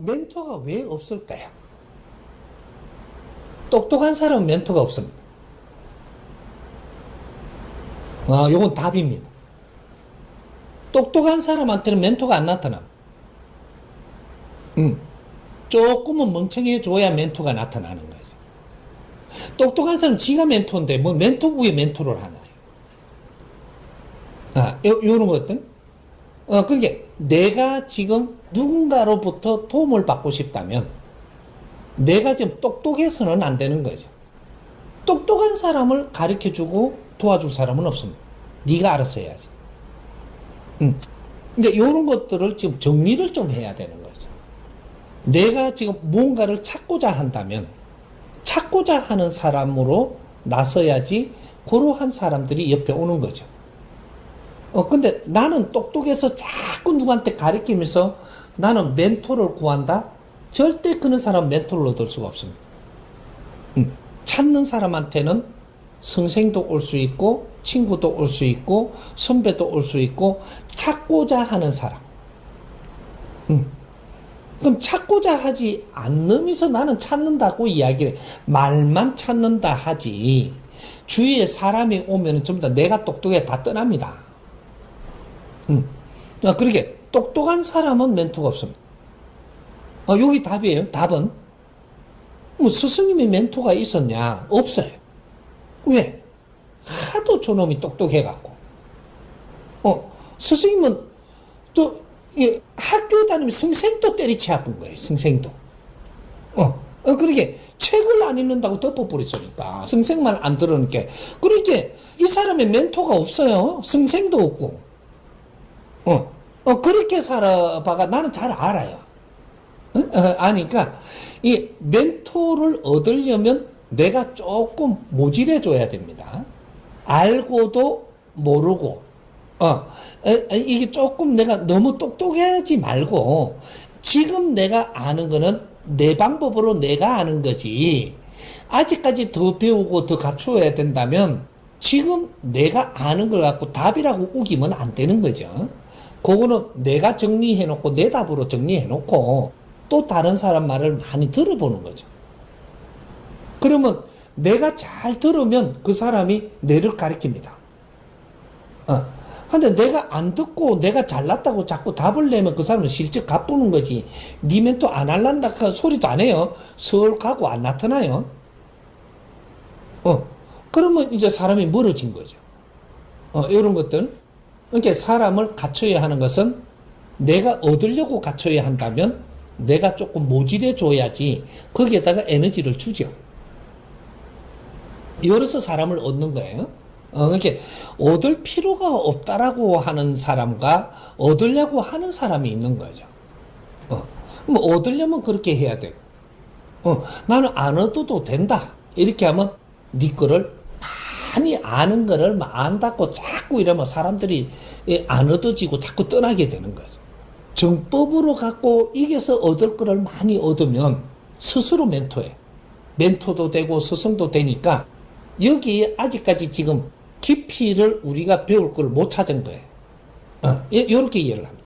멘토가 왜 없을까요? 똑똑한 사람은 멘토가 없습니다. 아, 요건 답입니다. 똑똑한 사람한테는 멘토가 안 나타나. 음, 조금은 멍청해줘야 멘토가 나타나는 거죠. 똑똑한 사람은 지가 멘토인데 뭐 멘토 위에 멘토를 하나요? 아, 요, 요런 것들? 어, 그게 내가 지금 누군가로부터 도움을 받고 싶다면 내가 지금 똑똑해서는 안 되는 거죠. 똑똑한 사람을 가르쳐 주고 도와줄 사람은 없습니다. 네가 알아서 해야지. 음. 이제 이런 것들을 지금 정리를 좀 해야 되는 거죠. 내가 지금 뭔가를 찾고자 한다면 찾고자 하는 사람으로 나서야지 그러한 사람들이 옆에 오는 거죠. 어, 근데 나는 똑똑해서 자꾸 누구한테 가르치면서 나는 멘토를 구한다? 절대 그런 사람 멘토를 얻을 수가 없습니다. 음, 찾는 사람한테는 선생도 올 수 있고, 친구도 올 수 있고, 선배도 올 수 있고, 찾고자 하는 사람. 음. 그럼 찾고자 하지 않으면서 나는 찾는다고 이야기를, 말만 찾는다 하지. 주위에 사람이 오면 전부 다 내가 똑똑해 다 떠납니다. 음. 아, 그러게, 똑똑한 사람은 멘토가 없습니다. 아, 여기 답이에요. 답은. 뭐, 스승님의 멘토가 있었냐? 없어요. 왜? 하도 저놈이 똑똑해갖고. 어, 스승님은 또, 이 학교 다니면 선생도 때리치 아픈 거예요. 선생도. 어, 어, 그러게, 책을 안 읽는다고 덮어버렸으니까. 선생만 안 들으니까. 그러니까, 이 사람의 멘토가 없어요. 선생도 없고. 어, 어, 그렇게 살아봐가 나는 잘 알아요. 어? 어, 아니까, 이 멘토를 얻으려면 내가 조금 모질해줘야 됩니다. 알고도 모르고, 어, 이게 조금 내가 너무 똑똑하지 말고, 지금 내가 아는 거는 내 방법으로 내가 아는 거지. 아직까지 더 배우고 더 갖추어야 된다면, 지금 내가 아는 걸 갖고 답이라고 우기면 안 되는 거죠. 그거는 내가 정리해놓고 내 답으로 정리해놓고 또 다른 사람 말을 많이 들어보는 거죠. 그러면 내가 잘 들으면 그 사람이 내를 가리킵니다. 어. 근데 내가 안 듣고 내가 잘났다고 자꾸 답을 내면 그 사람은 실적 가쁘는 거지. 니면 또 안 할란다 그 소리도 안 해요. 서울 가고 안 나타나요. 어. 그러면 이제 사람이 멀어진 거죠. 어, 이런 것들. 그러니까 사람을 갖춰야 하는 것은 내가 얻으려고 갖춰야 한다면 내가 조금 모질해 줘야지 거기에다가 에너지를 주죠. 이래서 사람을 얻는 거예요. 어, 그러니까 얻을 필요가 없다라고 하는 사람과 얻으려고 하는 사람이 있는 거죠. 어, 뭐 얻으려면 그렇게 해야 되고, 어, 나는 안 얻어도 된다. 이렇게 하면 네 거를 많이 아는 거를 안닫고 자꾸 이러면 사람들이 안 얻어지고 자꾸 떠나게 되는 거죠. 정법으로 갖고 이겨서 얻을 거를 많이 얻으면 스스로 멘토해. 멘토도 되고 스승도 되니까 여기에 아직까지 지금 깊이를 우리가 배울 걸 못 찾은 거예요. 어, 이렇게 이해를 합니다.